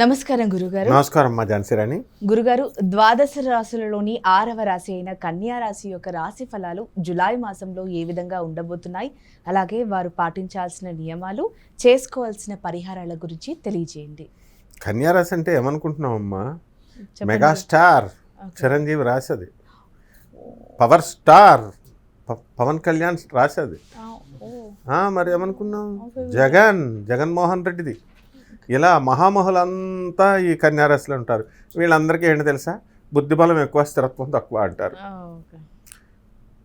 నమస్కారం గురుగారు. నమస్కారం మా ఝాన్సీరాణి గురుగారు ద్వాదశ రాశులలోని ఆరవ రాశి అయిన కన్యా రాశి యొక్క రాశి ఫలాలు జులై మాసంలో ఏ విధంగా ఉండబోతున్నాయి? అలాగే వారు పాటించాల్సిన నియమాలు చేసుకోవాల్సిన పరిహారాల గురించి తెలియజేయండి. కన్యారాశి అంటే ఏమనుకుంటున్నాం అమ్మా చెప్పండి. మెగాస్టార్. చిరంజీవి రాసేది పవర్ స్టార్ పవన్ కళ్యాణ్ రాసేది మరి ఏమనుకున్నాం. జగన్ జగన్మోహన్ రెడ్డిది. ఇలా మహామహులంతా ఈ కన్యారాశిలో ఉంటారు వీళ్ళందరికీ ఏంటి తెలుసా బుద్ధిబలం ఎక్కువ స్థిరత్వం తక్కువ అంటారు.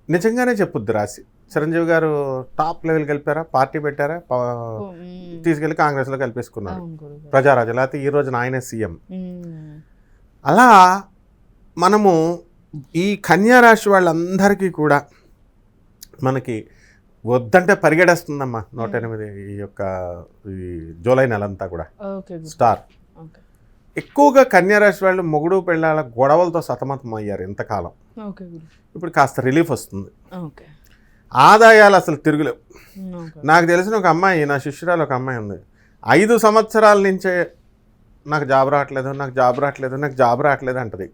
నిజంగానే చెప్పుద్ది రాశి చిరంజీవి గారు టాప్ లెవెల్ కలిపారా పార్టీ పెట్టారా. తీసుకెళ్ళి కాంగ్రెస్లో కలిపేసుకున్నారు. ప్రజారాజు లేకపోతే ఈ రోజున ఆయనే సీఎం. అలా మనము ఈ కన్యా రాశి వాళ్ళందరికీ కూడా మనకి వద్దంటే పరిగెడేస్తుందమ్మా నూట ఎనిమిది ఈ యొక్క ఈ జూలై నెలంతా కూడా. స్టార్. ఎక్కువగా కన్యా రాశి వాళ్ళు మొగుడు పెళ్ళాల గొడవలతో సతమతం అయ్యారు ఇంతకాలం. ఇప్పుడు కాస్త రిలీఫ్ వస్తుంది ఓకే. ఆదాయాలు అసలు తిరుగులేవు. నాకు తెలిసిన ఒక అమ్మాయి నా శిష్యురాలు ఒక అమ్మాయి ఉంది ఐదు సంవత్సరాల నుంచే నాకు జాబ్ రావట్లేదు నాకు జాబ్ రావట్లేదు నాకు జాబ్ రావట్లేదు అంటది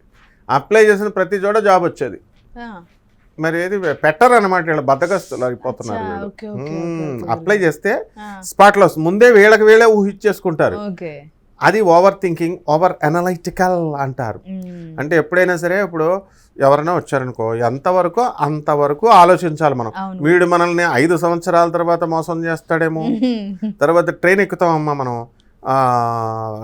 అప్లై చేసిన ప్రతి చోట జాబ్ వచ్చేది మరి ఏది పెట్టరు అనమాట వీళ్ళు బద్దకస్తులు అయిపోతున్నారు. అప్లై చేస్తే స్పాట్లో ముందే వీళ్ళకి వీళ్ళే ఊహించేసుకుంటారు. అది ఓవర్ థింకింగ్ ఓవర్ అనలైటికల్ అంటారు. అంటే ఎప్పుడైనా సరే ఇప్పుడు ఎవరైనా వచ్చారనుకో ఎంతవరకు అంతవరకు ఆలోచించాలి మనం. వీడు మనల్ని ఐదు సంవత్సరాల తర్వాత మోసం చేస్తాడేమో. తర్వాత ట్రైన్ ఎక్కుతామమ్మా మనం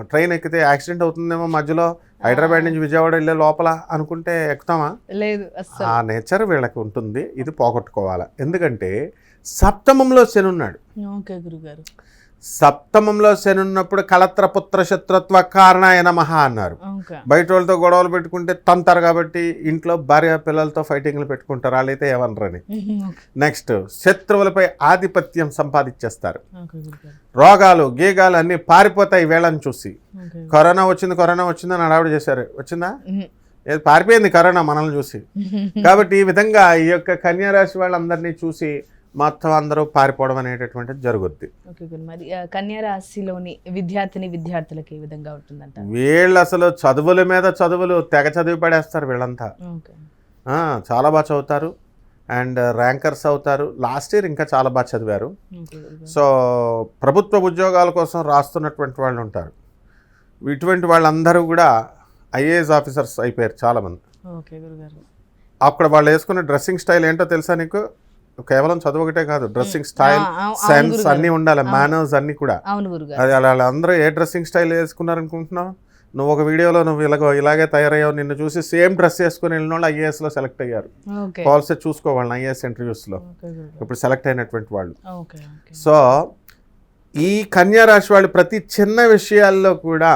ట్రైన్ ఎక్కితే యాక్సిడెంట్ అవుతుందేమో మధ్యలో హైదరాబాద్ నుంచి విజయవాడ వెళ్ళే లోపల అనుకుంటే ఎక్కుతామా? లేదు ఆ నేచర్ వీళ్ళకి ఉంటుంది ఇది పోగొట్టుకోవాలి. ఎందుకంటే సప్తమంలో శని ఉన్నాడు. ఓకే గురుగారు. సప్తమంలో శని ఉన్నప్పుడు కలత్ర పుత్ర శత్రుత్వ కారణాయ నమః అన్నారు. బయట వాళ్ళతో గొడవలు పెట్టుకుంటే తంతారు కాబట్టి ఇంట్లో భార్య పిల్లలతో ఫైటింగ్లు పెట్టుకుంటారు వాళ్ళైతే ఏమనరని. నెక్స్ట్ శత్రువులపై ఆధిపత్యం సంపాదించేస్తారు. రోగాలు గీగాలు అన్నీ పారిపోతాయి వేళని చూసి. కరోనా వచ్చింది కరోనా వచ్చిందని హడావిడి చేశారు. వచ్చిందా? పారిపోయింది కరోనా మనల్ని చూసి. కాబట్టి ఈ విధంగా ఈ యొక్క కన్యా రాశి వాళ్ళందరినీ చూసి మొత్తం అందరూ పారిపోవడం అనేటటువంటిది జరుగుద్ది. మరి ఆ, కన్యా రాశిలోని విద్యార్థిని విద్యార్థులకు ఏ విధంగా ఉంటుందంట. వీళ్ళు అసలు చదువుల మీద చదువులు తెగ చదివి పడేస్తారు వీళ్ళంతా. చాలా బాగా చదువుతారు. అండ్ ర్యాంకర్స్ అవుతారు. లాస్ట్ ఇయర్ ఇంకా చాలా బాగా చదివారు. సో ప్రభుత్వ ఉద్యోగాల కోసం రాస్తున్నటువంటి వాళ్ళు ఉంటారు. ఇటువంటి వాళ్ళందరూ కూడా ఐఏఎస్ ఆఫీసర్స్ అయిపోయారు చాలామంది. అక్కడ వాళ్ళు వేసుకున్న డ్రెస్సింగ్ స్టైల్ ఏంటో తెలుసా నీకు? కేవలం చదువు ఒకటే కాదు డ్రెస్సింగ్ స్టైల్ సెన్స్. అన్నీ ఉండాలి మేనర్స్ అన్నీ కూడా. అది అలా అందరూ ఏ డ్రెస్సింగ్ స్టైల్ వేసుకున్నారు అనుకుంటున్నావు నువ్వు ఒక వీడియోలో నువ్వు ఇలాగో ఇలాగే తయారయ్యావు నిన్ను చూసి సేమ్ డ్రెస్ వేసుకుని వెళ్ళిన వాళ్ళు ఐఏఎస్లో సెలెక్ట్ అయ్యారు. కాల్స్ చూసుకోవాలి ఐఏఎస్ ఇంటర్వ్యూస్లో. ఓకే గురుగారు. ఇప్పుడు సెలెక్ట్ అయినటువంటి వాళ్ళు. సో ఈ కన్యా రాశి వాళ్ళు ప్రతి చిన్న విషయాల్లో కూడా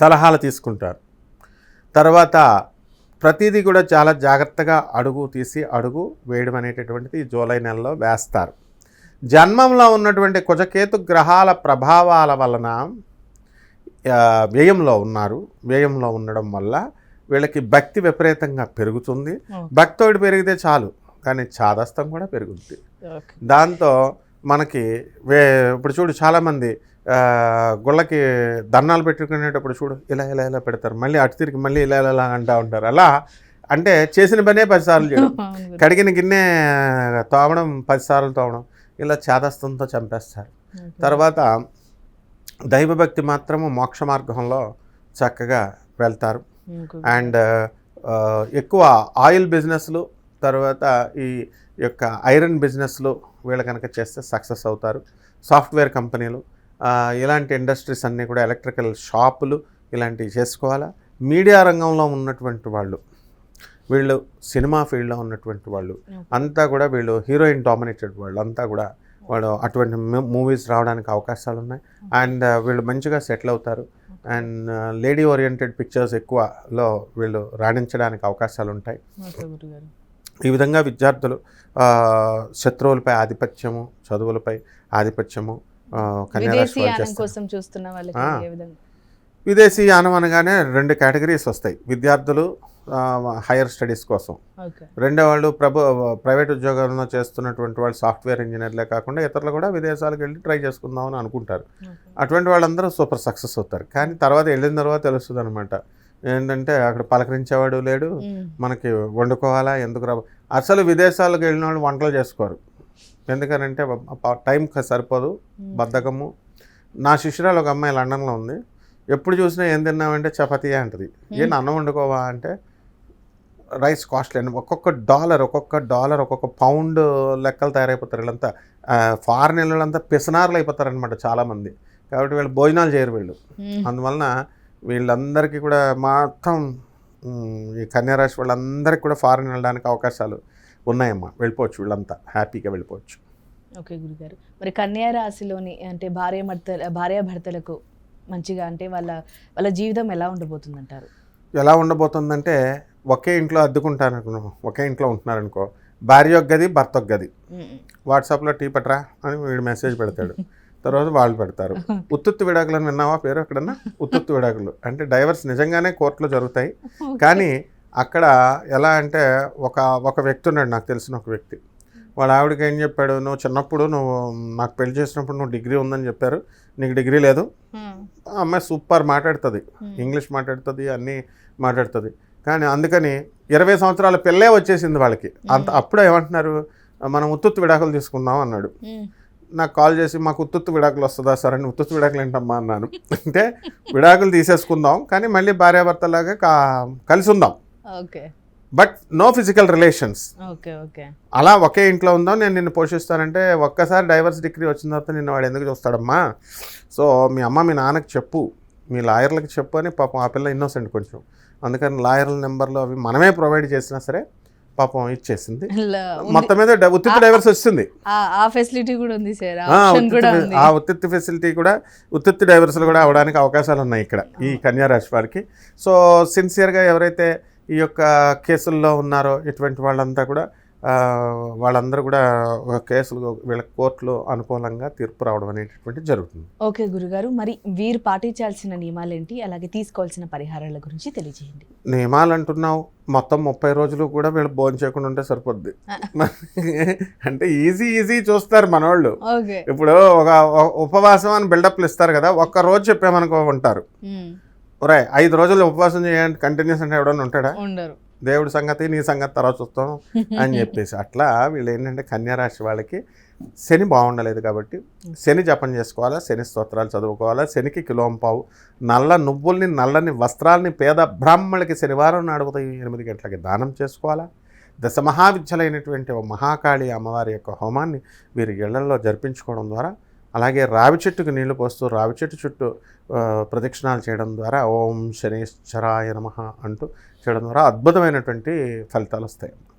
సలహాలు తీసుకుంటారు. తర్వాత ప్రతిదీ కూడా చాలా జాగ్రత్తగా అడుగు తీసి అడుగు వేయడం అనేటటువంటిది జూలై నెలలో వేస్తారు. జన్మంలో ఉన్నటువంటి కుజకేతు గ్రహాల ప్రభావాల వలన వ్యయంలో ఉన్నారు. వ్యయంలో ఉండడం వల్ల వీళ్ళకి భక్తి విపరీతంగా పెరుగుతుంది. ఓకే. భక్తి ఒకటి పెరిగితే చాలు కానీ చాదస్తం కూడా పెరుగుద్ది. ఓకే. దాంతో మనకి వే ఇప్పుడు చూడు చాలామంది గుళ్ళకి దండాలు పెట్టుకునేటప్పుడు చూడు ఇలా ఇలా ఇలా పెడతారు మళ్ళీ అటు తిరిగి మళ్ళీ ఇలా ఇలా అంటూ ఉంటారు అలా అంటే చేసిన పనే పదిసార్లు చేయడం. కడిగిన గిన్నె తోమడం పదిసార్లు తోమడం ఇలా చాదస్తంతో చంపేస్తారు. తర్వాత దైవభక్తి మాత్రము మోక్ష మార్గంలో చక్కగా వెళ్తారు. అండ్ ఎక్కువ ఆయిల్ బిజినెస్లు తర్వాత ఈ యొక్క ఐరన్ బిజినెస్లు వీళ్ళు కనుక చేస్తే సక్సెస్ అవుతారు సాఫ్ట్వేర్ కంపెనీలు ఇలాంటి ఇండస్ట్రీస్ అన్నీ కూడా ఎలక్ట్రికల్ షాపులు ఇలాంటివి చేసుకోవాలా? మీడియా రంగంలో ఉన్నటువంటి వాళ్ళు వీళ్ళు సినిమా ఫీల్డ్లో ఉన్నటువంటి వాళ్ళు అంతా కూడా వీళ్ళు హీరోయిన్ డామినేటెడ్ వాళ్ళు అంతా కూడా వాళ్ళు అటువంటి మూవీస్ రావడానికి అవకాశాలు ఉన్నాయి. అండ్ వీళ్ళు మంచిగా సెటిల్ అవుతారు. అండ్ లేడీ ఓరియంటెడ్ పిక్చర్స్ ఎక్కువలో వీళ్ళు రాణించడానికి అవకాశాలు ఉంటాయి. ఈ విధంగా విద్యార్థులు శత్రువులపై ఆధిపత్యము చదువులపై ఆధిపత్యము కోసం చూస్తున్న వాళ్ళకి. ఏ విధంగా? విదేశీ యానం అనగానే రెండు కేటగిరీస్ వస్తాయి. విద్యార్థులు హైయర్ స్టడీస్ కోసం. రెండో వాళ్ళు ప్రభు ప్రైవేట్ ఉద్యోగాలను చేస్తున్నటువంటి వాళ్ళు సాఫ్ట్వేర్ ఇంజనీర్లే కాకుండా ఇతరులు కూడా విదేశాలకు వెళ్ళి ట్రై చేసుకుందాం అని అనుకుంటారు అటువంటి వాళ్ళందరూ సూపర్ సక్సెస్ అవుతారు. కానీ తర్వాత వెళ్ళిన తర్వాత తెలుస్తుంది అనమాట ఏంటంటే అక్కడ పలకరించేవాడు లేడు. మనకి వండుకోవాలా ఎందుకు రా అసలు విదేశాలకు వెళ్ళిన వాళ్ళు వంటలు చేసుకోరు. ఎందుకనంటే ప- టైం క- సరిపోదు బద్ధకము. నా శిష్యురాలు ఒక అమ్మాయి లండన్లో ఉంది. ఎప్పుడు చూసినా ఏం తిన్నామంటే చపాతీయే అంటది. ఏంటి అన్నం వండుకోవా అంటే రైస్ కాస్ట్లీ అండి. ఒక్కొక్క డాలర్ ఒక్కొక్క డాలర్ ఒక్కొక్క పౌండ్ లెక్కలు తయారైపోతారు వీళ్ళంతా. ఫారెన్ వెళ్ళాలంతా పిసనార్లు అయిపోతారు అనమాట చాలామంది. కాబట్టి వీళ్ళు భోజనాలు చేయరు వీళ్ళు. అందువలన వీళ్ళందరికీ కూడా మొత్తం ఈ కన్యారాశి వాళ్ళందరికీ కూడా ఫారెన్ వెళ్ళడానికి అవకాశాలు ఉన్నాయమ్మా. వెళ్ళిపోవచ్చు వీళ్ళంతా. హ్యాపీగా వెళ్ళిపోవచ్చు. ఓకే గురుగారు. మరి కన్యా రాశిలోని అంటే భార్య భర్త భార్యాభర్తలకు మంచిగా అంటే వాళ్ళ వాళ్ళ జీవితం ఎలా ఉండబోతుంది అంటారు ఎలా ఉండబోతుందంటే ఒకే ఇంట్లో అద్దుకుంటారు అనుకో ఒకే ఇంట్లో ఉంటున్నారనుకో భార్య ఒక గది భర్త ఒక గది. వాట్సాప్లో టీ పట్రా అని వీడు మెసేజ్ పెడతాడు. తర్వాత వాళ్ళు పెడతారు. ఉత్తుత్తు విడాకులు అని విన్నావా పేరు ఎక్కడన్నా? ఉత్తుత్తు విడాకులు. అంటే డైవర్స్ నిజంగానే కోర్టులో జరుగుతాయి. కానీ అక్కడ ఎలా అంటే ఒక ఒక వ్యక్తి ఉన్నాడు నాకు తెలిసిన ఒక వ్యక్తి. వాళ్ళ ఆవిడకి ఏం చెప్పాడు? నువ్వు చిన్నప్పుడు నువ్వు నాకు పెళ్ళి చేసినప్పుడు నువ్వు డిగ్రీ ఉందని చెప్పారు. నీకు డిగ్రీ లేదు. అమ్మాయి సూపర్ మాట్లాడుతుంది. ఇంగ్లీష్ మాట్లాడుతుంది అన్నీ మాట్లాడుతుంది. కానీ అందుకని ఇరవై సంవత్సరాల పిల్లే వచ్చేసింది వాళ్ళకి. అంత అప్పుడు ఏమంటున్నారు? మనం ఉత్తుత్తు విడాకులు తీసుకుందాం అన్నాడు. నాకు కాల్ చేసి మాకు ఉత్తుత్తు విడాకులు వస్తుందా సార్? అని ఉత్తుత్తు విడాకులు ఏంటమ్మా? అన్నాను. అంటే విడాకులు తీసేసుకుందాం. కానీ మళ్ళీ భార్యాభర్తలాగా కా కలిసి ఉందాం. But no physical relations. Okay okay. అలా ఒకే ఇంట్లో ఉందాం నేను నిన్ను పోషిస్తానంటే ఒక్కసారి డైవర్స్ డిగ్రీ వచ్చిన తర్వాత నిన్ను వాడు ఎందుకు చూస్తాడమ్మా? సో మీ అమ్మ మీ నాన్నకి చెప్పు. మీ లాయర్లకి చెప్పు అని పాపం ఆ పిల్ల ఇన్నోసెంట్ కొంచెం. అందుకని లాయర్ల నెంబర్లు అవి మనమే ప్రొవైడ్ చేసినా సరే పాపం ఇచ్చేసింది. మొత్తం మీద ఉత్తిత్తి డైవర్స్ వచ్చింది. ఆ ఫెసిలిటీ కూడా ఉంది సార్. ఆ, ఉత్తిత్తి ఉంది. ఆ ఉత్తిత్తి ఫెసిలిటీ కూడా ఉత్తిత్తి డైవర్స్లు కూడా అవడానికి అవకాశాలు ఉన్నాయి ఇక్కడ ఈ కన్యా రాశి వారికి. సో సిన్సియర్గా ఎవరైతే ఈ యొక్క కేసుల్లో ఉన్నారో ఇటువంటి వాళ్ళంతా కూడా వాళ్ళందరూ కూడా ఒక కేసులు వీళ్ళ కోర్టులో అనుకూలంగా తీర్పు రావడం అనేటటువంటి జరుగుతుంది. ఓకే గురుగారు మరి వీరు పాటించాల్సిన నియమాలు ఏంటి అలాగే తీసుకోవాల్సిన పరిహారాల గురించి తెలియజేయండి. నియమాలు అంటున్నావు మొత్తం ముప్పై రోజులు కూడా వీళ్ళు భోజనం చేయకుండా ఉంటే సరిపోద్ది. అంటే ఈజీ ఈజీ చూస్తారు మనోళ్ళు. ఓకే. ఇప్పుడు ఒక ఒక ఉపవాసం అని బిల్డప్లు ఇస్తారు కదా ఒక్క రోజు చెప్పామనుకో ఉంటారు. ఒరే ఐదు రోజులు ఉపవాసం చేయండి కంటిన్యూస్ అంటే ఎవడన్నా ఉంటాడా? ఉండరు. దేవుడి సంగతి నీ సంగతి తర్వాత చూస్తాం అని చెప్పేసి. అట్లా వీళ్ళు ఏంటంటే కన్యారాశి వాళ్ళకి శని బాగుండలేదు కాబట్టి శని జపం చేసుకోవాలా శని స్తోత్రాలు చదువుకోవాలా శనికి కిలోం పావు. నల్ల నువ్వుల్ని నల్లని వస్త్రాలని పేద బ్రాహ్మణులకి శనివారం నాడు ఉదయం ఎనిమిది గంటలకి దానం చేసుకోవాలా? దశ మహావిద్యలైనటువంటి మహాకాళి అమ్మవారి యొక్క హోమాన్ని వీరి ఇళ్ళలో జరిపించుకోవడం ద్వారా అలాగే రావి చెట్టుకు నీళ్ళు పోస్తూ రావి చెట్టు చుట్టూ ప్రదక్షిణాలు చేయడం ద్వారా ఓం శనేశ్వరాయ నమ అంటూ చేయడం ద్వారా అద్భుతమైనటువంటి ఫలితాలు వస్తాయి.